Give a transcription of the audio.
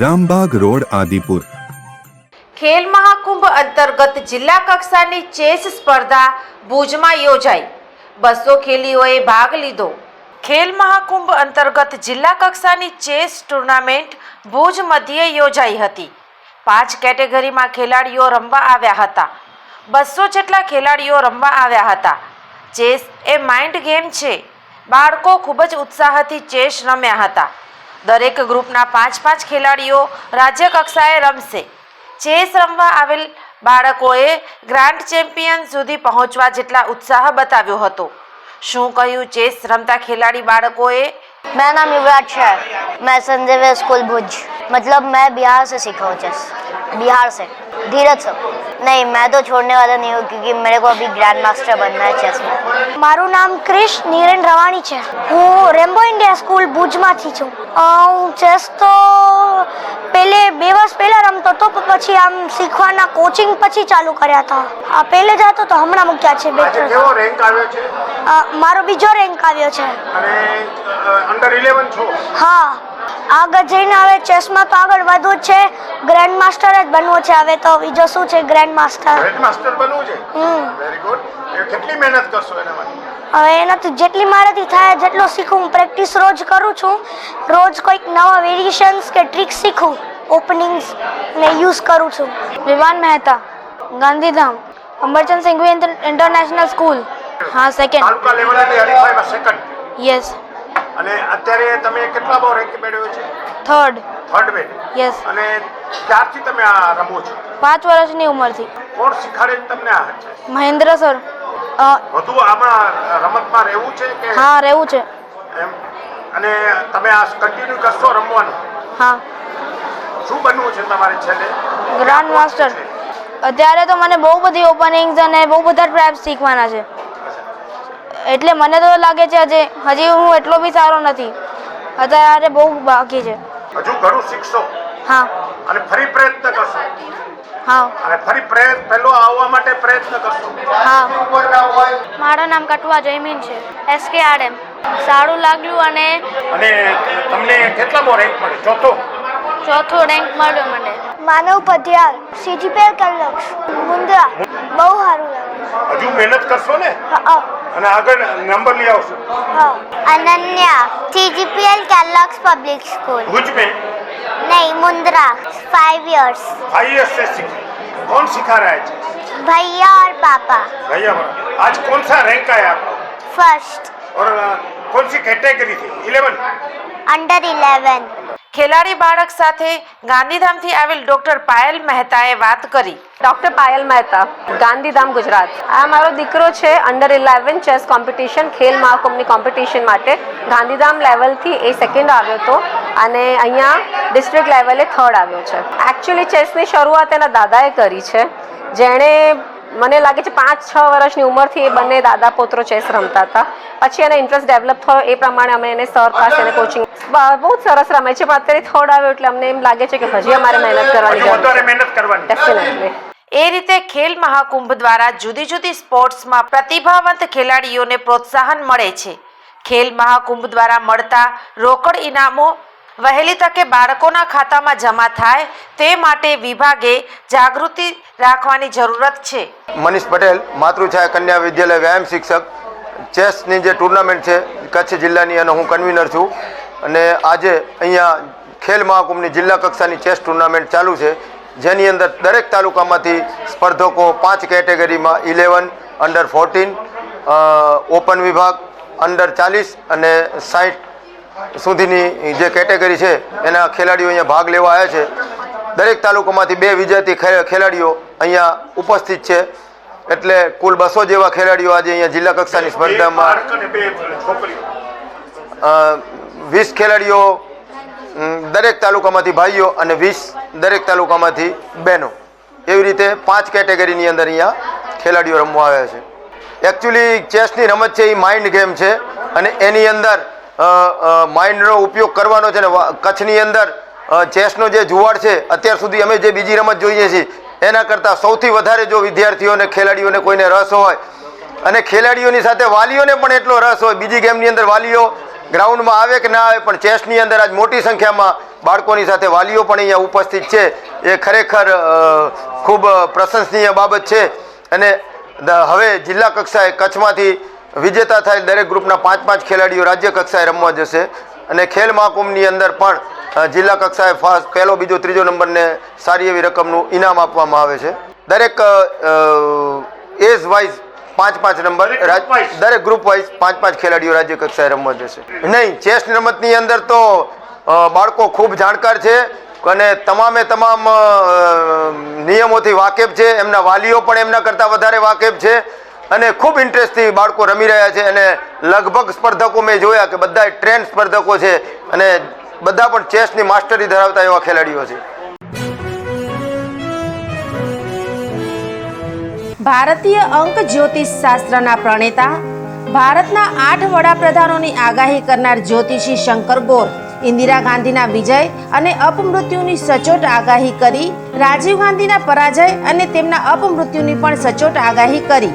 Rambagh road, Adipur. Khel Mahakumbh અંતર્ગત જિલ્લા કક્ષાની ચેસ સ્પર્ધા ભુજમાં યોજાઈ. બસો ખેલીઓએ ભાગ લીધો. ખેલ મહાકુંભ અંતર્ગત જિલ્લા કક્ષાની ચેસ ટુર્નામેન્ટ ભુજ મધ્યે યોજાઈ હતી. પાંચ કેટેગરીમાં ખેલાડીઓ રમવા આવ્યા હતા. બસો જેટલા ખેલાડીઓ રમવા આવ્યા હતા. ચેસ એ માઇન્ડ ગેમ છે. બાળકો ખૂબ જ ઉત્સાહથી ચેસ રમ્યા હતા. દરેક ગ્રુપના પાંચ પાંચ ખેલાડીઓ રાજ્ય કક્ષાએ રમશે. ચેસ રમવા આવેલ બાળકોએ ગ્રાન્ડ ચેમ્પિયન સુધી પહોંચવા જેટલા ઉત્સાહ બતાવ્યો હતો. શું કહ્યું ચેસ રમતા ખેલાડી બાળકોએ? મેં નામ યુવરાજ છે. મેં સંજય સ્કૂલ ભુજ. મતલબ મેં બિહાર સે સીખા હું ચેસ. बिहार से धीरज से नहीं मैं तो छोड़ने वाला नहीं हूँ क्योंकि मेरे को अभी ग्रैंड मास्टर बनना है चेस में મારું નામ ક્રિશ નીરેન રવાણી છે હું રેમ્બો ઇન્ડિયા સ્કૂલ ભુજમાંથી છું અ, હું ચેસ તો પહેલે બે વર્ષ પહેલાં રમતો હતો પણ પછી આમ શીખવાના કોચિંગ પછી ચાલુ કર્યા હતા આ પહેલે જ હતો તો હમણાં મૂક્યા છે બે આજે ત્રણ કેવો રેન્ક આવ્યો છે અ, મારો બીજો રેન્ક આવ્યો છે અને અંડર ઇલેવન છો હા આગળ જઈને હવે ચેસમાં તો આગળ વધવું જ છે. ગ્રેન્ડ માસ્ટર જ બનવું છે હવે તો. બીજો શું છે ગ્રેન્ડ માસ્ટર ગ્રેન્ડ માસ્ટર બનવું છે? હમ. વેરી ગુડ કેટલી મહેનત કરશો એના માટે? હવે એનાથી જેટલી મારાથી થાય જેટલો શીખું. હું પ્રેક્ટિસ રોજ કરું છું. રોજ કોઈક નવા વેરિએશન્સ કે ટ્રિક્સ શીખું. ઓપનિંગ્સ ને યુઝ કરું છું. વિવાન મહેતા ગાંધીધામ અમરચંદ સિંઘવી ઇન્ટરનેશનલ સ્કૂલ હા સેકન્ડ તાલુકા લેવલે હરીફાઈમાં સેકન્ડ યસ અને અત્યારે તમે કેટલામો રેન્ક મેળવ્યો છે? થર્ડ થર્ડ મેં યસ અને ક્યારથી તમે આ રમો છો? પાંચ વર્ષની ઉંમરથી. કોણ શીખાડે છે તમને આ મહેન્દ્ર સર. વધુ આમાં રમતમાં રહેવું છે કે? હા રહેવું છે. એમ. અને તમે આ કન્ટિન્યુ કરશો રમવાનું? હા. શું બનવું છે તમારે છેલ્લે? ગ્રાન્ડ માસ્ટર અત્યારે તો મને બહુ બધી ઓપનિંગ્સ અને બહુ બધા ટ્રેપ્સ શીખવાના છે. એટલે મને તો લાગે છે હજી હજી હું એટલો બી સારો નથી. અત્યારે બહુ બાકી છે. હજુ ઘણું શીખશો. હા. અને ફરી પ્રયત્ન કરશો. હા. અને ફરી પ્રયત્ન પહેલો આવવા માટે પ્રયત્ન કરશો. હા. મારું નામ કટવા જયમીન છે. એસકે આરએમ સારું લાગ્યું અને અને તમને કેટલામો રેન્ક મળ્યો? ચોથો? ચોથો રેન્ક મળ્યો મને. માનવ પટિયાર સીજીપીએલ કલક્ષ મુંદ્રા. બહુ સારું લાગ્યું. હજુ મહેનત કરશો ને હા અને આગળ નંબર લઈ આવશો હા Ananya CGPL Kellogg's public school Bhuj में नहीं Mundra five years five years से सीखे कौन सिखा रहा है चेस भैया और पापा भैया बड़ा आज कौन सा रैंक आया आपको फर्स्ट और अ, कौन सी कैटेगरी थी इलेवन अंडर इलेवन ખેલાડી બાળક સાથે ગાંધીધામથી આવેલ ડોક્ટર પાયલ મહેતાએ વાત કરી. ડૉક્ટર પાયલ મહેતા, ગાંધીધામ, ગુજરાત. આ મારો દીકરો છે અંડર ઇલેવન ચેસ કોમ્પિટિશન ખેલ મહાકુંભની કોમ્પિટિશન માટે ગાંધીધામ લેવલથી એ સેકન્ડ આવ્યો હતો અને અહીંયા ડિસ્ટ્રિક્ટ લેવલે થર્ડ આવ્યો છે. એકચ્યુઅલી ચેસની શરૂઆત એના દાદાએ કરી છે. જેણે મને લાગે છે પાંચ છ વર્ષની ઉંમરથી એ બંને દાદા પોત્રો ચેસ રમતા હતા. પછી એને ઇન્ટરેસ્ટ ડેવલપ થયો એ પ્રમાણે અમે એને સર પાસે એને કોચિંગ બહુ જ સરસ રમે છે પણ અત્યારે થર્ડ આવ્યો એટલે અમને એમ લાગે છે કે હજી અમારે મહેનત કરવાની ડેફિનેટલી એ રીતે ખેલ મહાકુંભ દ્વારા જુદી જુદી સ્પોર્ટ્સમાં પ્રતિભાવંત ખેલાડીઓને પ્રોત્સાહન મળે છે. ખેલ મહાકુંભ દ્વારા મળતા રોકડ ઇનામો વહેલી તકે બાળકોના ખાતામાં જમા થાય તે માટે વિભાગે જાગૃતિ રાખવાની જરૂરત છે. મનીષ પટેલ, માતૃછાયા કન્યા વિદ્યાલય વ્યાયામ શિક્ષક ચેસની જે ટુર્નામેન્ટ છે, કચ્છ જિલ્લાની, અને હું કન્વીનર છું. અને આજે અહીંયા ખેલ મહાકુંભની જિલ્લા કક્ષાની ચેસ ટુર્નામેન્ટ ચાલુ છે. જેની અંદર દરેક તાલુકામાંથી સ્પર્ધકો પાંચ કેટેગરીમાં ઇલેવન, અંડર ફોર્ટીન ઓપન વિભાગ, અંડર ચાલીસ અને સાઠ સુધીની જે કેટેગરી છે એના ખેલાડીઓ અહીંયા ભાગ લેવા આવ્યા છે. દરેક તાલુકામાંથી બે વિજેતી ખેલાડીઓ અહીંયા ઉપસ્થિત છે. એટલે કુલ બસો જેવા ખેલાડીઓ આજે અહીંયા જિલ્લા કક્ષાની સ્પર્ધામાં વીસ ખેલાડીઓ દરેક તાલુકામાંથી ભાઈઓ અને વીસ દરેક તાલુકામાંથી બહેનો. એવી રીતે પાંચ કેટેગરીની અંદર અહીંયા ખેલાડીઓ રમવા આવ્યા છે. એકચ્યુઅલી ચેસની રમત છે એ માઇન્ડ ગેમ છે અને એની અંદર માઇન્ડનો ઉપયોગ કરવાનો છે ને કચ્છની અંદર ચેસનો જે જુવાડ છે, અત્યાર સુધી અમે જે બીજી રમત જોઈએ છીએ, એના કરતાં સૌથી વધારે જો વિદ્યાર્થીઓને ખેલાડીઓને કોઈને રસ હોય, અને ખેલાડીઓની સાથે વાલીઓને પણ એટલો રસ હોય, બીજી ગેમની અંદર વાલીઓ ગ્રાઉન્ડમાં આવે કે ના આવે, પણ ચેસની અંદર આજ મોટી સંખ્યામાં બાળકોની સાથે વાલીઓ પણ અહીંયા ઉપસ્થિત છે, એ ખરેખર ખૂબ પ્રશંસનીય બાબત છે, અને હવે જિલ્લા કક્ષાએ કચ્છમાંથી વિજેતા થાય દરેક ગ્રુપના પાંચ પાંચ ખેલાડીઓ રાજ્ય કક્ષાએ રમવા જશે. અને ખેલ મહાકુંભની અંદર પણ જિલ્લા કક્ષાએ ફર્સ્ટ પહેલો બીજો ત્રીજો નંબરને સારી એવી રકમનું ઇનામ આપવામાં આવે છે. દરેક એજ વાઇઝ પાંચ પાંચ નંબર દરેક ગ્રુપ વાઇઝ? પાંચ પાંચ ખેલાડીઓ રાજ્ય કક્ષાએ રમવા જશે. નહીં ચેસ રમતની અંદર તો બાળકો ખૂબ જાણકાર છે અને તમામે તમામ નિયમોથી વાકેફ છે. એમના વાલીઓ પણ એમના કરતાં વધારે વાકેફ છે. અને ખૂબ ઇન્ટરેસ્ટથી બાળકો રમી રહ્યા છે અને લગભગ સ્પર્ધકો મેં જોયા કે બધા ટ્રેન સ્પર્ધકો છે અને બધા પણ ચેસની માસ્ટરી ધરાવતા એવા ખેલાડીઓ છે. ભારતીય અંક જ્યોતિષ શાસ્ત્રના પ્રણેતા, ભારતના આઠ વડાપ્રધાનોની આગાહી કરનાર જ્યોતિષી શંકર ગોર, ઇન્દિરા ગાંધીના વિજય અને અપમૃત્યુની સચોટ આગાહી કરી, રાજીવ ગાંધીના પરાજય અને તેમના અપમૃત્યુની પણ સચોટ આગાહી કરી.